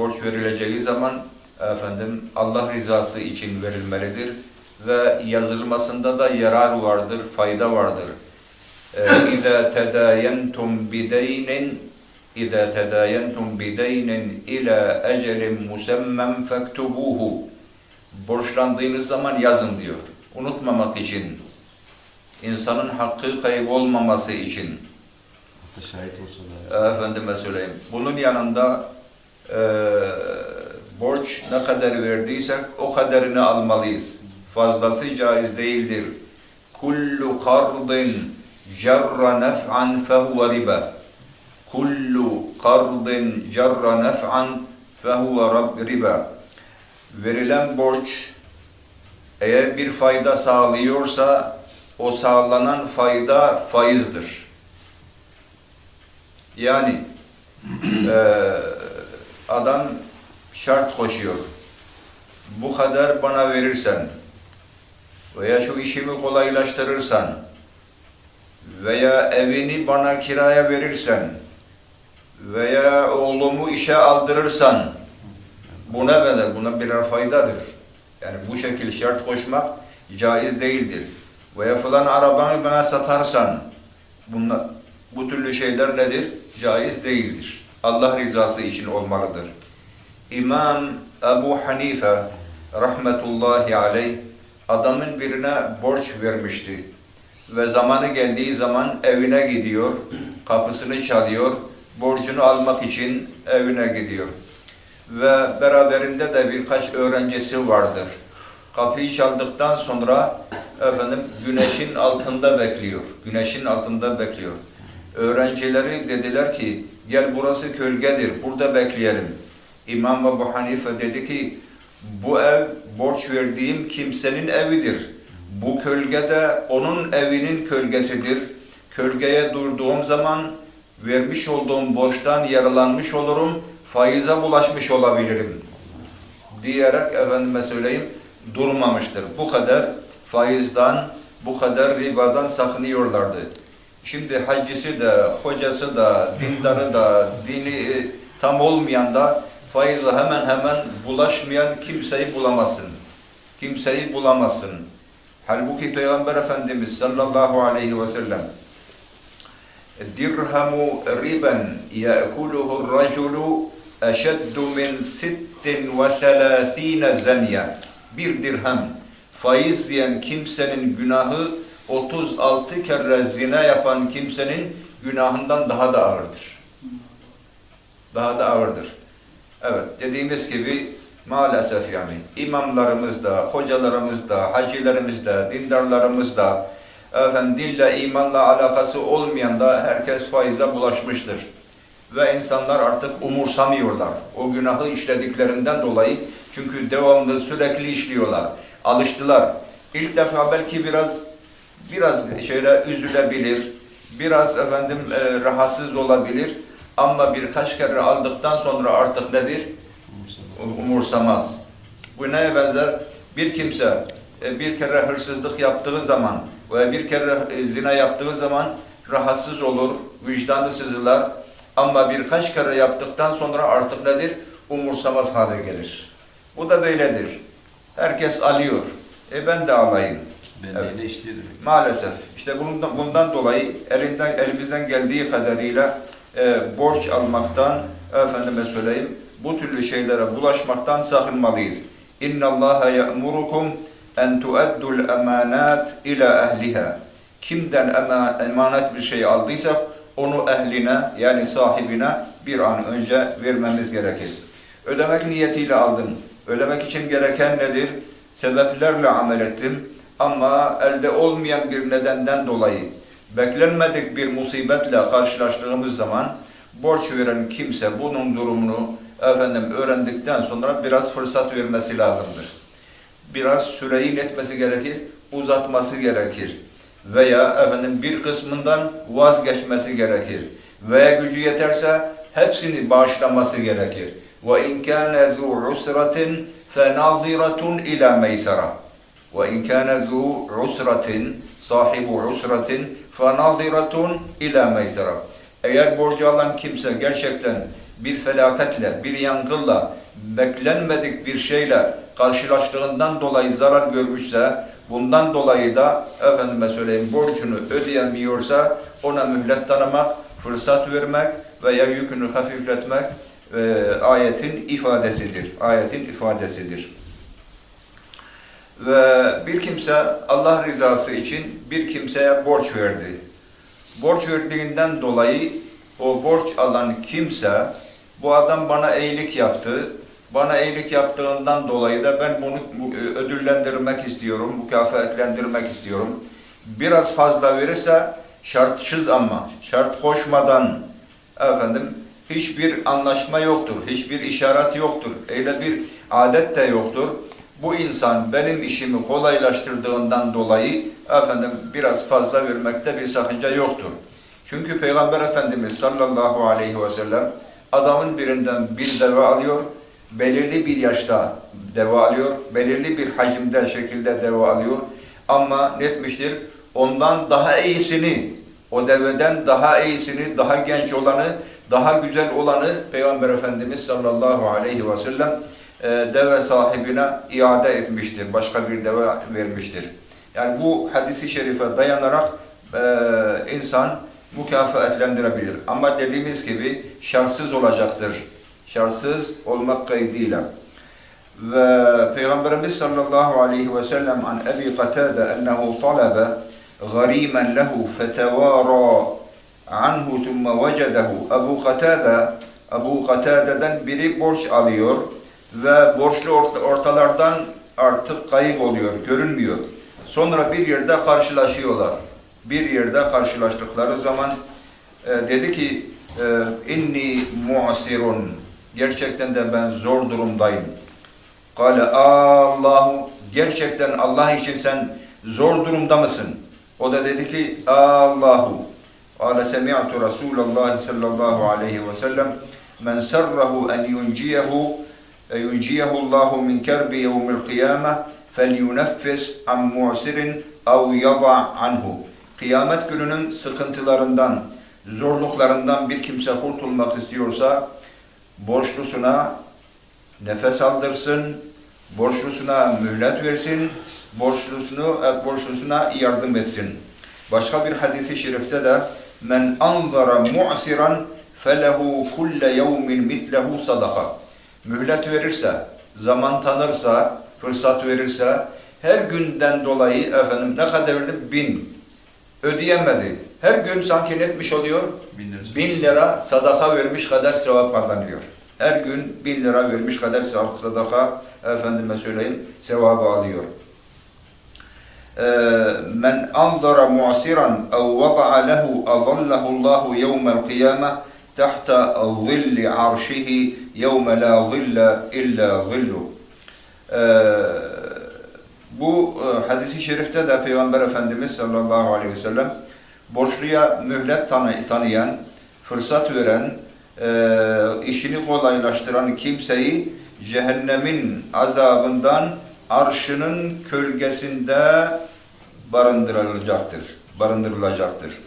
borç verileceği zaman efendim Allah rızası için verilmelidir ve yazılmasında da yarar vardır, fayda vardır. İza tedayentum bideynin İza tedayentum bideynin ila ecelin musemmen fektubuhu Borçlandığınız zaman yazın diyor. Unutmamak için, insanın hakkı kaybolmaması için. Şahit olsun. da. Efendime söyleyeyim. Bunun yanında borç ne kadar verdiysek o kadarını almalıyız. Fazlası caiz değildir. Kullu kardın cerra nef'an fehuve riba. Kullu kardın cerra nef'an fehuve riba. Verilen borç eğer bir fayda sağlıyorsa o sağlanan fayda faizdir. Yani eee, adam şart koşuyor. Bu kadar bana verirsen veya şu işimi kolaylaştırırsan veya evini bana kiraya verirsen veya oğlumu işe aldırırsan buna benzer, buna birer faydadır. Yani bu şekil şart koşmak caiz değildir. Veya falan arabanı bana satarsan bunlar, bu türlü şeyler nedir? Caiz değildir. Allah rızası için olmalıdır. İmam Ebu Hanife rahmetullahi aleyh adamın birine borç vermişti. Ve zamanı geldiği zaman evine gidiyor, kapısını çalıyor, borcunu almak için evine gidiyor. Ve beraberinde de birkaç öğrencisi vardır. Kapıyı çaldıktan sonra efendim güneşin altında bekliyor. Güneşin altında bekliyor. Öğrencileri dediler ki gel burası kölgedir burada bekleyelim. İmam Ebu Hanife dedi ki bu ev borç verdiğim kimsenin evidir. Bu kölge de onun evinin kölgesidir. Kölgeye durduğum zaman vermiş olduğum borçtan yaralanmış olurum, faize bulaşmış olabilirim. Diyerek efendime söyleyeyim durmamıştır. Bu kadar faizden, bu kadar ribadan sakınıyorlardı. Şimdi haccısı da, hocası da, dindarı da, dini tam olmayan da faize hemen hemen bulaşmayan kimseyi bulamazsın. Kimseyi bulamazsın. Halbuki Peygamber Efendimiz sallallahu aleyhi ve sellem dirhamu riben ye'kuluhu raculu eşeddu min sittin ve selâthîne zenya. Bir dirhem faiz yiyen kimsenin günahı 36 kere zina yapan kimsenin günahından daha da ağırdır. Daha da ağırdır. Evet, dediğimiz gibi maalesef yani imamlarımız da, hocalarımız da, hacilerimiz de, dindarlarımız da, dille, imanla alakası olmayan da herkes faize bulaşmıştır. Ve insanlar artık umursamıyorlar. O günahı işlediklerinden dolayı çünkü devamlı sürekli işliyorlar. Alıştılar. İlk defa belki biraz biraz şöyle üzülebilir, biraz efendim e, rahatsız olabilir ama birkaç kere aldıktan sonra artık nedir? Umursamaz. Bu neye benzer? Bir kimse e, bir kere hırsızlık yaptığı zaman veya bir kere e, zina yaptığı zaman rahatsız olur, vicdanı sızılar ama birkaç kere yaptıktan sonra artık nedir? Umursamaz hale gelir. Bu da böyledir. Herkes alıyor. E ben de alayım. Benliğine evet. işliyor demek. Maalesef. İşte bundan, bundan dolayı elinden elimizden geldiği kadarıyla e, borç almaktan efendime söyleyeyim bu türlü şeylere bulaşmaktan sakınmalıyız. İnna Allaha ya'murukum en tu'addul emanat ila ehliha. Kimden ema, emanet bir şey aldıysak onu ehline yani sahibine bir an önce vermemiz gerekir. Ödemek niyetiyle aldım. Ödemek için gereken nedir? Sebeplerle amel ettim ama elde olmayan bir nedenden dolayı beklenmedik bir musibetle karşılaştığımız zaman borç veren kimse bunun durumunu efendim öğrendikten sonra biraz fırsat vermesi lazımdır. Biraz süreyi netmesi gerekir, uzatması gerekir. Veya efendim bir kısmından vazgeçmesi gerekir. Veya gücü yeterse hepsini bağışlaması gerekir. Ve in kana zu usratin fenaziratun ila meysara. وإن كان ذو عسرة صاحب عسرة فناظرة إلى ميسرة. Eğer borcu alan kimse gerçekten bir felaketle, bir yangınla, beklenmedik bir şeyle karşılaştığından dolayı zarar görmüşse, bundan dolayı da efendime söyleyeyim borcunu ödeyemiyorsa ona mühlet tanımak, fırsat vermek veya yükünü hafifletmek e, ayetin ifadesidir. Ayetin ifadesidir. Ve bir kimse Allah rızası için bir kimseye borç verdi. Borç verdiğinden dolayı o borç alan kimse bu adam bana iyilik yaptı. Bana iyilik yaptığından dolayı da ben bunu bu- e, ödüllendirmek istiyorum, mükafatlendirmek istiyorum. Biraz fazla verirse şartsız ama şart koşmadan efendim hiçbir anlaşma yoktur, hiçbir işaret yoktur, öyle bir adet de yoktur. Bu insan benim işimi kolaylaştırdığından dolayı efendim biraz fazla vermekte bir sakınca yoktur. Çünkü Peygamber Efendimiz sallallahu aleyhi ve sellem adamın birinden bir deve alıyor, belirli bir yaşta deve alıyor, belirli bir hacimde, şekilde deve alıyor. Ama netmiştir, ondan daha iyisini, o deveden daha iyisini, daha genç olanı, daha güzel olanı Peygamber Efendimiz sallallahu aleyhi ve sellem deve sahibine iade etmiştir. Başka bir deve vermiştir. Yani bu hadisi şerife dayanarak e, insan mükafatlendirebilir. Ama dediğimiz gibi şartsız olacaktır. Şartsız olmak kaydıyla. Ve Peygamberimiz sallallahu aleyhi ve sellem an Ebi Qatada ennehu talabe garimen lehu fetevara anhu thumme vecedehu. Ebu Qatada, Ebu Katada'dan biri borç alıyor ve borçlu ort- ortalardan artık kayıp oluyor, görünmüyor. Sonra bir yerde karşılaşıyorlar. Bir yerde karşılaştıkları zaman e, dedi ki e, inni mu'sirun gerçekten de ben zor durumdayım. Kale Allahu gerçekten Allah için sen zor durumda mısın? O da dedi ki Allahu Kale semi'tu Resulallah sallallahu aleyhi ve sellem men serrahu en yunciyehu yunciyehu Allahu min kerbi yevmil kıyame felyuneffis an mu'sirin ev yada anhu. Kıyamet gününün sıkıntılarından, zorluklarından bir kimse kurtulmak istiyorsa borçlusuna nefes aldırsın, borçlusuna mühlet versin, borçlusunu e, borçlusuna yardım etsin. Başka bir hadisi şerifte de men anzara mu'siran felehu kulle yevmin mitlehu sadaka. Mühlet verirse, zaman tanırsa, fırsat verirse her günden dolayı efendim ne kadar verdi? Bin. Ödeyemedi. Her gün sanki netmiş oluyor. Bin lira. Bin lira sadaka vermiş kadar sevap kazanıyor. Her gün bin lira vermiş kadar sevap sadaka efendime söyleyeyim sevabı alıyor. Ee, Men andara mu'siran ev vada'a lehu azallahu Allahu yevmel kıyame zilli arşihi yevme la zille illa zillu. Ee, bu e, hadisi şerifte de Peygamber Efendimiz sallallahu aleyhi ve sellem borçluya mühlet tanı, tanıyan, fırsat veren, e, işini kolaylaştıran kimseyi cehennemin azabından arşının kölgesinde barındırılacaktır. Barındırılacaktır.